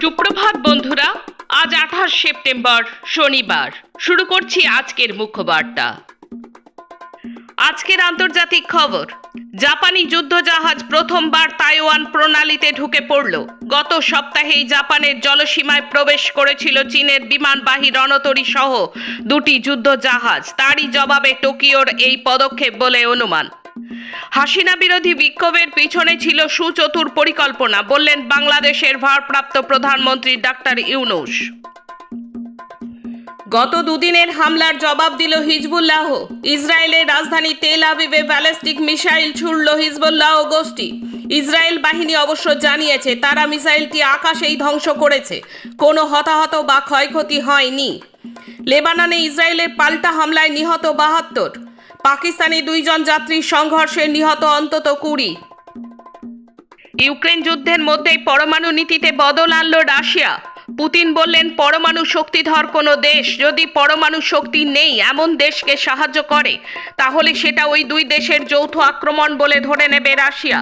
সুপ্রভাত বন্ধুরা, আজ আঠাশ সেপ্টেম্বর, শনিবার। শুরু করছি আজকের মুখ্য বার্তা। আজকের আন্তর্জাতিক খবর, জাপানি যুদ্ধজাহাজ প্রথমবার তাইওয়ান প্রণালীতে ঢুকে পড়ল। গত সপ্তাহেই জাপানের জলসীমায় প্রবেশ করেছিল চীনের বিমানবাহী রণতরী সহ দুটি যুদ্ধজাহাজ। তারই জবাবে টোকিওর এই পদক্ষেপ বলে অনুমান। হাসিনা বিরোধী বিক্ষোভের পিছনে ছিল সুচতুর পরিকল্পনা, বললেন বাংলাদেশের ভারপ্রাপ্ত প্রধানমন্ত্রী ডাক্তার ইউনুস। গত দুদিনের হামলার জবাব দিল হিজবুল্লাহ। ইসরায়েলের রাজধানী তেল আবিবে ব্যালিস্টিক মিসাইল ছুড়ল হিজবুল্লাহ গোষ্ঠী। ইসরায়েল বাহিনী অবশ্য জানিয়েছে, তারা মিসাইলটি আকাশেই ধ্বংস করেছে। কোনো হতাহত বা ক্ষয়ক্ষতি হয়নি। লেবাননে ইসরায়েলের পাল্টা হামলায় নিহত বাহাত্তর। পাকিস্তানি দুইজন যাত্রী সংঘর্ষে নিহত অন্তত কুড়ি। ইউক্রেন যুদ্ধের মধ্যেই পরমাণু নীতিতে বদল আনল রাশিয়া। পুতিন বললেন, পরমাণু শক্তিধর কোনো দেশ যদি পরমাণু শক্তি নেই, এমন দেশকে সাহায্য করে। তাহলে সেটা ওই দুই দেশের যৌথ আক্রমণ বলে ধরে নেবে রাশিয়া।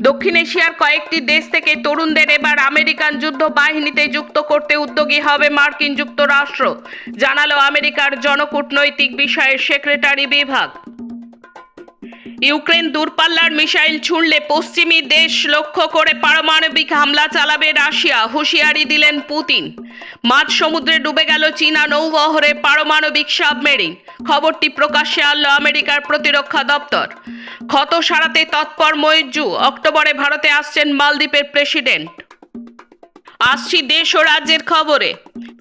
দক্ষিণ এশিয়ার কয়েকটি দেশ থেকে তরুণদের এবার আমেরিকান যুদ্ধ বাহিনীতে যুক্ত করতে উদ্যোগী হবে মার্কিন যুক্তরাষ্ট্র, জানালো আমেরিকার জনকূটনৈতিক বিষয়ের সেক্রেটারি বিভাগ। ইউক্রেন দূরপাল্লার মিসাইল ছুঁড়লে পশ্চিমী দেশ লক্ষ্য করে পারমাণবিক হামলা চালাবে রাশিয়া, হুঁশিয়ারি দিলেন পুতিন। মাঝ সমুদ্রে ডুবে গেল চীনা নৌবহরে পারমাণবিক সাবমেরিন। খবরটি প্রকাশ্যে আনলো আমেরিকার প্রতিরক্ষা দপ্তর। ক্ষত সারাতে তৎপর মৈজু অক্টোবরে ভারতে আসছেন মালদ্বীপের প্রেসিডেন্ট। আসছি দেশ ও রাজ্যের খবরে।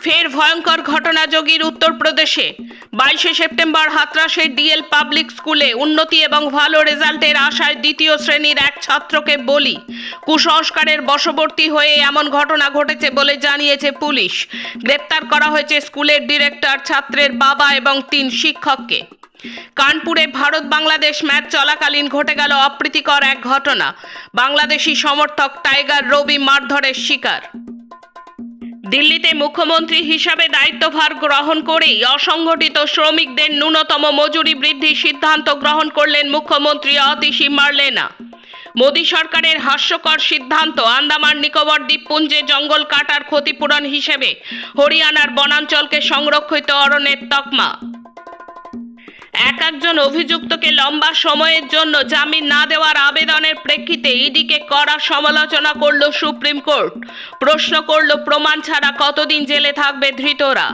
ফের ভয়ঙ্কর ঘটনা যোগীর উত্তরপ্রদেশে। বাইশে সেপ্টেম্বর হাতরাসের ডিএল পাবলিক স্কুলে উন্নতি এবং ভালো রেজাল্টের আশায় দ্বিতীয় শ্রেণির এক ছাত্রকে বলি। কুসংস্কারের বশবর্তী হয়ে এমন ঘটনা ঘটেছে বলে জানিয়েছে পুলিশ। গ্রেপ্তার করা হয়েছে স্কুলের ডিরেক্টর, ছাত্রের বাবা এবং তিন শিক্ষককে। কানপুরে ভারত বাংলাদেশ ম্যাচ চলাকালীন ঘটে গেল অপ্রীতিকর এক ঘটনা। বাংলাদেশি সমর্থক টাইগার রবি মারধরের শিকার। দিল্লিতে মুখ্যমন্ত্রী হিসাবে দায়িত্বভার গ্রহণ করেই অসংগঠিত শ্রমিকদের ন্যূনতম মজুরি বৃদ্ধির সিদ্ধান্ত গ্রহণ করলেন মুখ্যমন্ত্রী অতিশী মার্লেনা। মোদী সরকারের হাস্যকর সিদ্ধান্ত আন্দামান, নিকোবর দ্বীপপুঞ্জে জঙ্গল কাটার ক্ষতিপূরণ হিসেবে হরিয়ানার বনাঞ্চলকে সংরক্ষিত অরণ্যের তকমা। এক একজন অভিযুক্তকে লম্বা সময়ের জন্য জামিন না দেওয়ার আবেদনের প্রেক্ষিতে ইডিকে কড়া সমালোচনা করল সুপ্রিম কোর্ট। প্রশ্ন করল, প্রমাণ ছাড়া কতদিন জেলে থাকবে ধৃতরা?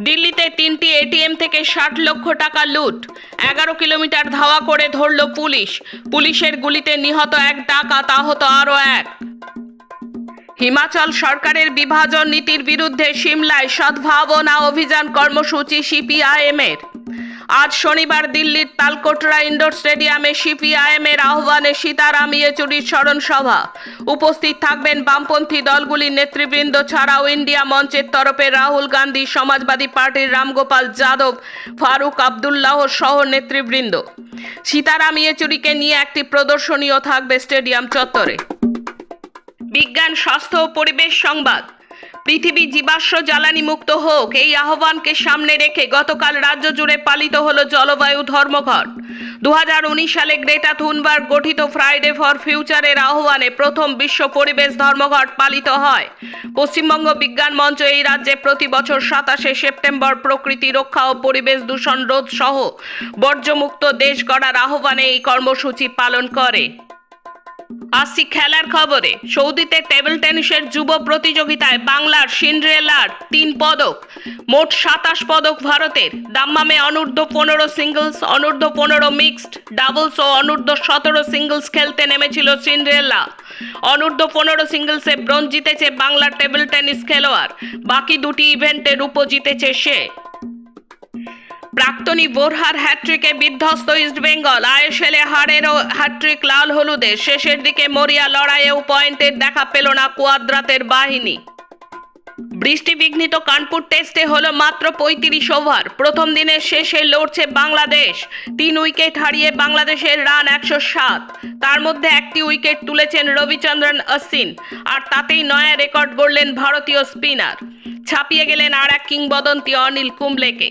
দিল্লিতে তিনটি এটিএম থেকে ষাট লক্ষ টাকা লুট। এগারো কিলোমিটার ধাওয়া করে ধরল পুলিশ। পুলিশের গুলিতে নিহত এক ডাকাত, আহত আরও এক। হিমাচল সরকারের বিভাজন নীতির বিরুদ্ধে সিমলায় সদ্ভাবনা অভিযান কর্মসূচি সিপিআইএমের। আজ শনিবার দিল্লির তালকোটরা ইন্ডোর স্টেডিয়ামে সিপিআইএমের আহ্বানে সীতারাম ইয়েচুরির স্মরণ সভা উপস্থিত থাকবেন বামপন্থী দলগুলির নেতৃবৃন্দ ছাড়াও ইন্ডিয়া মঞ্চের তরফে রাহুল গান্ধী, সমাজবাদী পার্টির রামগোপাল যাদব, ফারুক আবদুল্লাহ সহ নেতৃবৃন্দ। সীতারাম ইয়েচুরিকে নিয়ে একটি প্রদর্শনীও থাকবে স্টেডিয়াম চত্বরে। বিজ্ঞান, স্বাস্থ্য ও পরিবেশ সংবাদ। পৃথিবী জীবাশ্ম জ্বালানি মুক্ত হোক, এই আহ্বানকে সামনে রেখে গতকাল রাজ্য জুড়ে পালিত হল জলবায়ু ধর্মঘট। দু হাজার উনিশ সালে গ্রেটা থুনবার্গ গঠিত ফ্রাইডে ফর ফিউচারের আহ্বানে প্রথম বিশ্ব পরিবেশ ধর্মঘট পালিত হয়। পশ্চিমবঙ্গ বিজ্ঞান মঞ্চ এই রাজ্যে প্রতি বছর সাতাশে সেপ্টেম্বর প্রকৃতি রক্ষা ও পরিবেশ দূষণ রোধ সহ বর্জ্যমুক্ত দেশ গড়ার আহ্বানে এই কর্মসূচি পালন করে। আসছি খেলার খবরে, সৌদিতে টেবিল টেনিসের যুব প্রতিযোগিতায় বাংলার সিন্ড্রেলার তিন পদক। মোট সাতাশ পদক ভারতের। দাম্মামে অনূর্ধ্ব পনেরো সিঙ্গলস, অনূর্ধ্ব পনেরো মিক্সড, ডাবলস ও অনূর্ধ্ব সতেরো সিঙ্গলস খেলতে নেমেছিল সিন্ড্রেলা অনূর্ধ্ব পনেরো সিঙ্গলসে ব্রোঞ্জ জিতেছে বাংলার টেবিল টেনিস খেলোয়াড়। বাকি দুটি ইভেন্টে রূপো জিতেছে সে। প্রাক্তনী বোরহার হ্যাট্রিকে বিধ্বস্ত ইস্টবেঙ্গল আইএসএলে হারেরও হ্যাট্রিক লাল হলুদের। শেষের দিকে মরিয়া লড়াইয়েও পয়েন্টের দেখা পেল না কুয়াদ্রাতের বাহিনী। বৃষ্টিবিঘ্নিত কানপুর টেস্টে হলো মাত্র পঁয়ত্রিশ ওভার। প্রথম দিনের শেষে লড়ছে বাংলাদেশ। তিন উইকেট হারিয়ে বাংলাদেশের রান একশো সাত। তার মধ্যে একটি উইকেট তুলেছেন রবিচন্দ্রন অশ্বিন। আর তাতেই নয়া রেকর্ড গড়লেন ভারতীয় স্পিনার। ছাপিয়ে গেলেন আর এক কিংবদন্তি অনিল কুম্বলেকে।